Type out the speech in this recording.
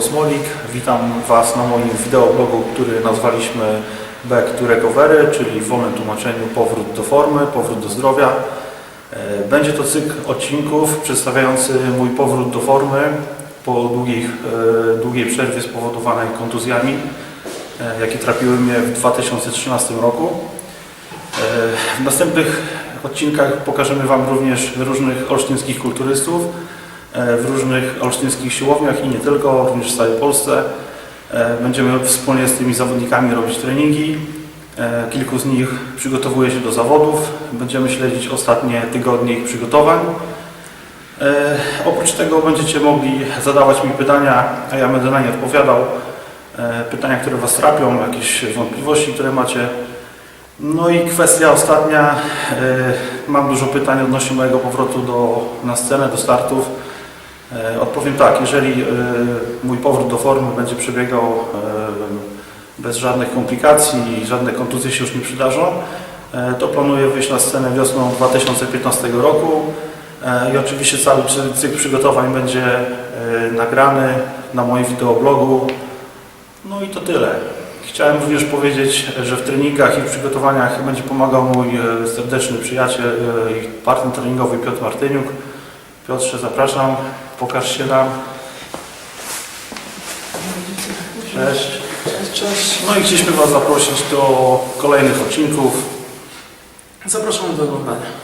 Smolik. Witam Was na moim wideoblogu, który nazwaliśmy Back to Recovery, czyli w wolnym tłumaczeniu powrót do formy, powrót do zdrowia. E, Będzie to cykl odcinków przedstawiający mój powrót do formy po długich, e, długiej przerwie spowodowanej kontuzjami, e, jakie trapiły mnie w 2013 roku. W następnych odcinkach pokażemy Wam również różnych olsztyńskich kulturystów w różnych olsztyńskich siłowniach i nie tylko, również w całej Polsce. E, Będziemy wspólnie z tymi zawodnikami robić treningi. E, Kilku z nich przygotowuje się do zawodów. Będziemy śledzić ostatnie tygodnie ich przygotowań. E, Oprócz tego będziecie mogli zadawać mi pytania, a ja będę na nie odpowiadał. E, Pytania, które Was trapią, jakieś wątpliwości, które macie. No i kwestia ostatnia. e, Mam dużo pytań odnośnie mojego powrotu do, na scenę, do startów. E, Odpowiem tak, jeżeli e, mój powrót do formy będzie przebiegał e, bez żadnych komplikacji i żadne kontuzje się już nie przydarzą, to planuję wyjść na scenę wiosną 2015 roku. I oczywiście cały cykl przygotowań będzie nagrany na moim wideoblogu. No i to tyle. Chciałem również powiedzieć, że w treningach i w przygotowaniach będzie pomagał mój serdeczny przyjaciel i partner treningowy Piotr Martyniuk. Piotrze, zapraszam, pokaż się nam. Cześć. Cześć. No i chcieliśmy Was zaprosić do kolejnych odcinków. Zapraszamy do oglądania.